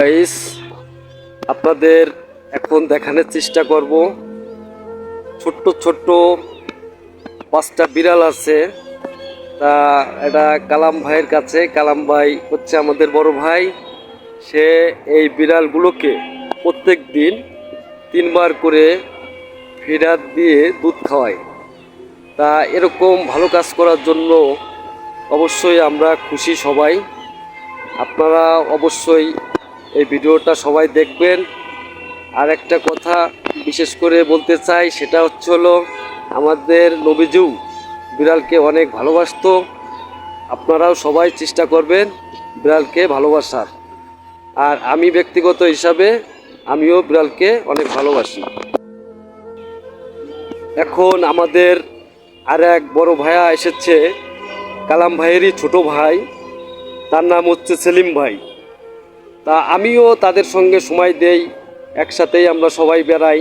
Guys আপনাদের এখন দেখানোর চেষ্টা করব। ছোট্ট ছোট্ট পাঁচটা বিড়াল আছে। তা এটা কালাম ভাইয়ের কাছে। কালাম ভাই হচ্ছে আমাদের বড় ভাই। সে এই বিড়ালগুলোকে প্রত্যেক দিন তিনবার করে ফেরাত দিয়ে দুধ খাওয়ায়। তা এরকম ভালো কাজ করার জন্য অবশ্যই আমরা খুশি সবাই। আপনারা অবশ্যই এই ভিডিওটা সবাই দেখবেন। আর একটা কথা বিশেষ করে বলতে চাই, সেটা হচ্ছে হলো, আমাদের নবীজু বিড়ালকে অনেক ভালোবাসতো। আপনারাও সবাই চেষ্টা করবেন বিড়ালকে ভালোবাসার। আর আমি ব্যক্তিগত হিসাবে আমিও বিড়ালকে অনেক ভালোবাসি। এখন আমাদের আর এক বড় ভাইয়া এসেছে, কালাম ভাইয়েরই ছোট ভাই। তার নাম হচ্ছে সেলিম ভাই। তা আমিও তাদের সঙ্গে সময় দেই, একসাথেই আমরা সবাই বেড়াই।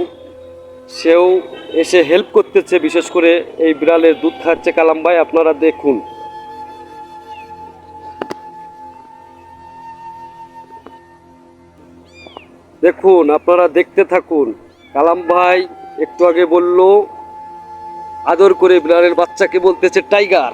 সেও এসে হেল্প করতেছে, বিশেষ করে এই বিড়ালের দুধ খাচ্ছে কালাম ভাই, আপনারা দেখুন। দেখুন, আপনারা দেখতে থাকুন। কালাম ভাই একটু আগে বলল, আদর করে বিড়ালের বাচ্চাকে বলতেছে, টাইগার।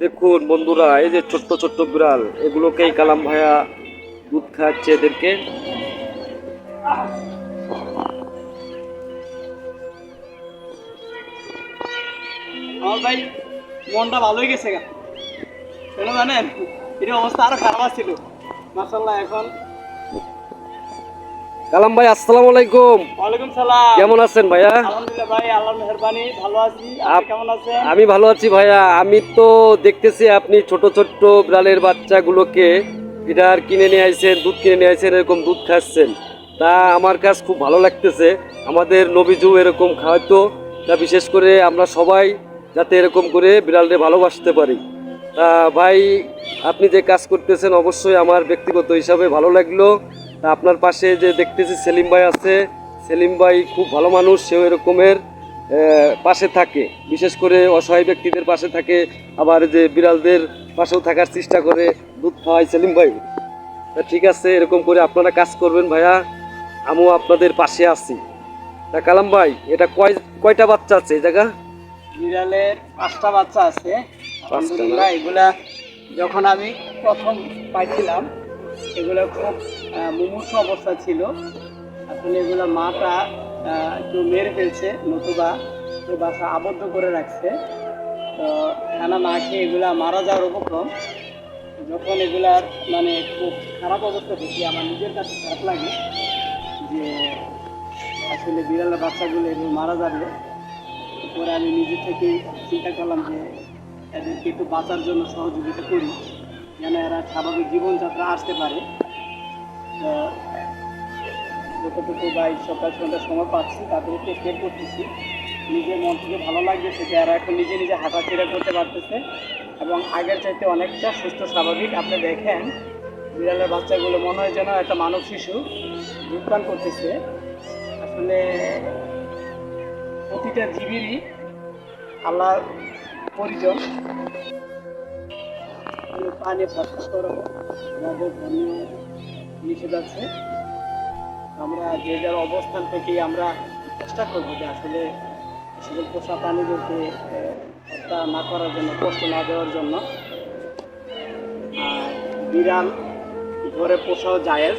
দেখুন বন্ধুরা, এই যে ছোট্ট ছোট্ট বিড়াল, এগুলোকেই কালাম ভাইয়া দুধ খাওয়াচ্ছে এদেরকে। আমার ভাই, মনটা ভালোই গেছে গা। কেন জানেন? এটা অবস্থা আরও খারাপ ছিল মাসাল্লাহ এখন কালাম ভাই আসসালামু আলাইকুম। ওয়ালাইকুম সালাম। কেমন আছেন ভাইয়া? আলহামদুলিল্লাহ ভাই আল্লাহর মেহরবানি ভালো আছি। আপনি আপ- কেমন আছেন? আমি ভালো আছি ভাইয়া। আমি তো দেখতেছি আপনি ছোট ছোট্ট বিড়ালের বাচ্চাগুলোকে ফিডার কিনে নিয়ে আইছেন দুধ কিনে নিয়ে আইছেন এরকম দুধ খাচ্ছেন। তা আমার কাছে খুব ভালো লাগতেছে। আমাদের নবীজু এরকম খাওয়াতো তা বিশেষ করে আমরা সবাই যাতে এরকম করে বিড়ালকে ভালোবাসতে পারি। তা ভাই আপনি যে কাজ করতেছেন অবশ্যই আমার ব্যক্তিগত হিসাবে ভালো লাগল। তা আপনার পাশে যে দেখতেছি সেলিম ভাই আছে। সেলিম ভাই খুব ভালো মানুষ সেও এরকমের পাশে থাকে। বিশেষ করে অসহায় ব্যক্তিদের পাশে থাকে আবার যে বিড়ালদের পাশেও থাকার চেষ্টা করে দুধ খাওয়াই সেলিম ভাই। তা ঠিক আছে এরকম করে আপনারা কাজ করবেন ভাইয়া। আমিও আপনাদের পাশে আছি। তা কালাম ভাই এটা কয় কয়টা বাচ্চা আছে এই জায়গা? বিড়ালের পাঁচটা বাচ্চা আছে। আলহামদুলিল্লাহ এগুলা যখন আমি প্রথম পাইছিলাম এগুলো খুব মুমূর্ষ অবস্থা ছিল। আসলে এগুলো মাটা একটু মেরে ফেলছে, নতুবা একটু বাসা আবদ্ধ করে রাখছে। তো খানা না খেয়ে এগুলা মারা যাওয়ার উপক্রম। যখন এগুলার মানে খুব খারাপ অবস্থা দেখি, আমার নিজের কাছে খারাপ লাগে যে আসলে বিড়ালের বাচ্চাগুলো এগুলো মারা যাবে। পরে আমি নিজে থেকেই চিন্তা করলাম যে এদেরকে একটু বাঁচার জন্য সহযোগিতা করি, যেন এরা স্বাভাবিক জীবনযাত্রা আসতে পারে। যতটুকু বা এই সকাল সন্ধ্যার সময় পাচ্ছি, তাদেরকে টেক করতেছি। নিজের মন থেকে ভালো লাগবে সেটা এরা এখন নিজে নিজে হাঁটাচেরা করতে পারতেছে এবং আগের চাইতে অনেকটা সুস্থ, স্বাভাবিক। আপনি দেখেন, বিড়ালের বাচ্চাগুলো মনে হয় যেন একটা মানব শিশু যোগদান করতেছে। আসলে প্রতিটা জীবেরই আল্লাহর পরিজন। পানি ধর্মীয় নিষেধ আছে। আমরা যে যার অবস্থান থেকে আমরা চেষ্টা করব যে আসলে সকল পোষা প্রাণীদেরকে হত্যা না করার জন্য, কষ্ট না দেওয়ার জন্য। আর বিড়াল ঘরে পোষাও জায়েজ।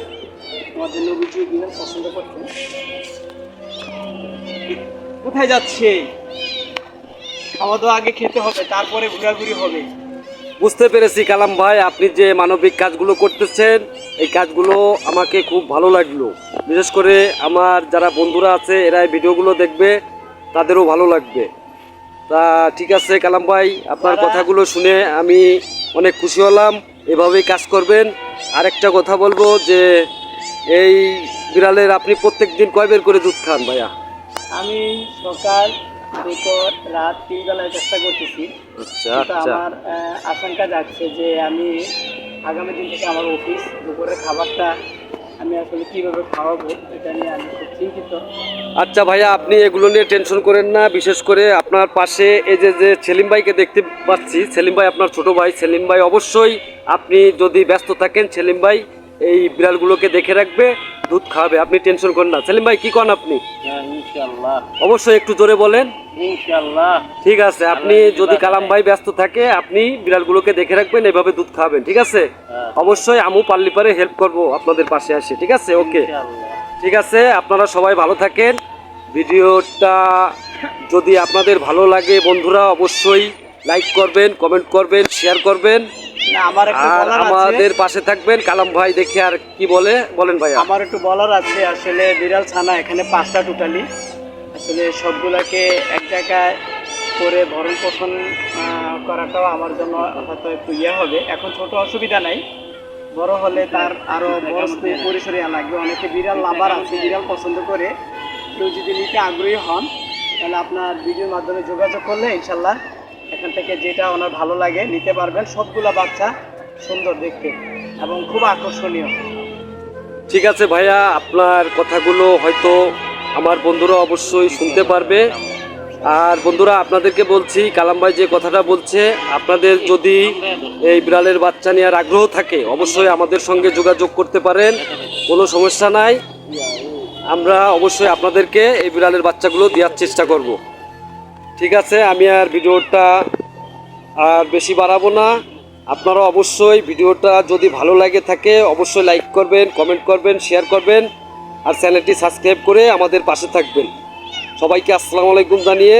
আমাদের নবীজি বিড়াল পছন্দ করতেন কোথায় যাচ্ছে? খাওয়া দাওয়া আগে খেতে হবে, তারপরে ঘোরাঘুরি হবে। বুঝতে পেরেছি কালাম ভাই আপনি যে মানবিক কাজগুলো করতেছেন এই কাজগুলো আমাকে খুব ভালো লাগল। বিশেষ করে আমার যারা বন্ধুরা আছে এরা এই ভিডিওগুলো দেখবে তাদেরও ভালো লাগবে। তা ঠিক আছে কালাম ভাই আপনার কথাগুলো শুনে আমি অনেক খুশি হলাম। এভাবেই কাজ করবেন। আরেকটা কথা বলব যে এই বিড়ালের আপনি প্রত্যেক দিন কয় বের করে দুধ খান ভাইয়া? আমি সকাল রাত তিন বেলায় চেষ্টা করতেছি। আচ্ছা আচ্ছা। আমার আশঙ্কা যাচ্ছে যে আমি আগামী দিন থেকে আমার অফিস দুপুরের খাবারটা আমি আসলে কীভাবে খাওয়াবো এটা নিয়ে আমি খুব চিন্তিত। আচ্ছা ভাইয়া আপনি এগুলো নিয়ে টেনশন করেন না বিশেষ করে আপনার পাশে এই যে যে সেলিম ভাইকে দেখতে পাচ্ছি সেলিম ভাই আপনার ছোট ভাই সেলিম ভাই অবশ্যই আপনি যদি ব্যস্ত থাকেন সেলিম ভাই এই বিড়ালগুলোকে দেখে রাখবে। দুধ খাওয়াবে আপনি টেনশন করেন না। সেলিম ভাই কি করেন আপনি? অবশ্যই একটু জোরে বলেন। ঠিক আছে আপনি যদি কালাম ভাই ব্যস্ত থাকে আপনি বিড়ালগুলোকে দেখে রাখবেন এভাবে দুধ খাওয়াবেন ঠিক আছে? হ্যাঁ। অবশ্যই আমু পারলি পারে হেল্প করব আপনাদের পাশে আসে ঠিক আছে? ওকে। ঠিক আছে আপনারা সবাই ভালো থাকেন। ভিডিওটা যদি আপনাদের ভালো লাগে বন্ধুরা অবশ্যই লাইক করবেন কমেন্ট করবেন শেয়ার করবেন। আর আমাদের পাশে থাকবেন কালাম ভাই দেখে আর কি বলে বলেন ভাইয়া। আমার একটু বলার আছে আসলে বিড়াল ছানা এখানে পাঁচটা টোটালি আসলে সবগুলাকে এক জায়গায় করে ভরণ পোষণ করাটাও আমার জন্য হয়তো একটু ইয়ে হবে। এখন ছোট অসুবিধা নাই। বড় হলে তার আরও বড় পরিসরে লাগবে। অনেকে বিড়াল লাভার আছে বিড়াল পছন্দ করে। কেউ যদি নিতে আগ্রহী হন তাহলে আপনার ভিডিওর মাধ্যমে যোগাযোগ করলে ইনশাল্লাহ এখান থেকে যেটা ওনার ভালো লাগে, নিতে পারবেন। সবগুলা বাচ্চা সুন্দর দেখতে এবং খুব আকর্ষণীয়। ঠিক আছে ভাইয়া, আপনার কথাগুলো হয়তো আমার বন্ধুরা অবশ্যই শুনতে পারবে। আর বন্ধুরা, আপনাদেরকে বলছি, কালাম ভাই যে কথাটা বলছে, আপনাদের যদি এই বিড়ালের বাচ্চা নেওয়ার আগ্রহ থাকে, অবশ্যই আমাদের সঙ্গে যোগাযোগ করতে পারেন, কোনো সমস্যা নাই। আমরা অবশ্যই আপনাদেরকে এই বিড়ালের বাচ্চাগুলো দেওয়ার চেষ্টা করব। ঠিক আছে, আমি আর ভিডিওটা আর বেশি বাড়াবো না। আপনারা অবশ্যই ভিডিওটা যদি ভালো লাগে থাকে, অবশ্যই লাইক করবেন, কমেন্ট করবেন, শেয়ার করবেন, আর চ্যানেলটি সাবস্ক্রাইব করে আমাদের পাশে থাকবেন। সবাইকে আসসালামু আলাইকুম জানিয়ে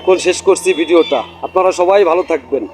এখন শেষ করছি ভিডিওটা। আপনারা সবাই ভালো থাকবেন।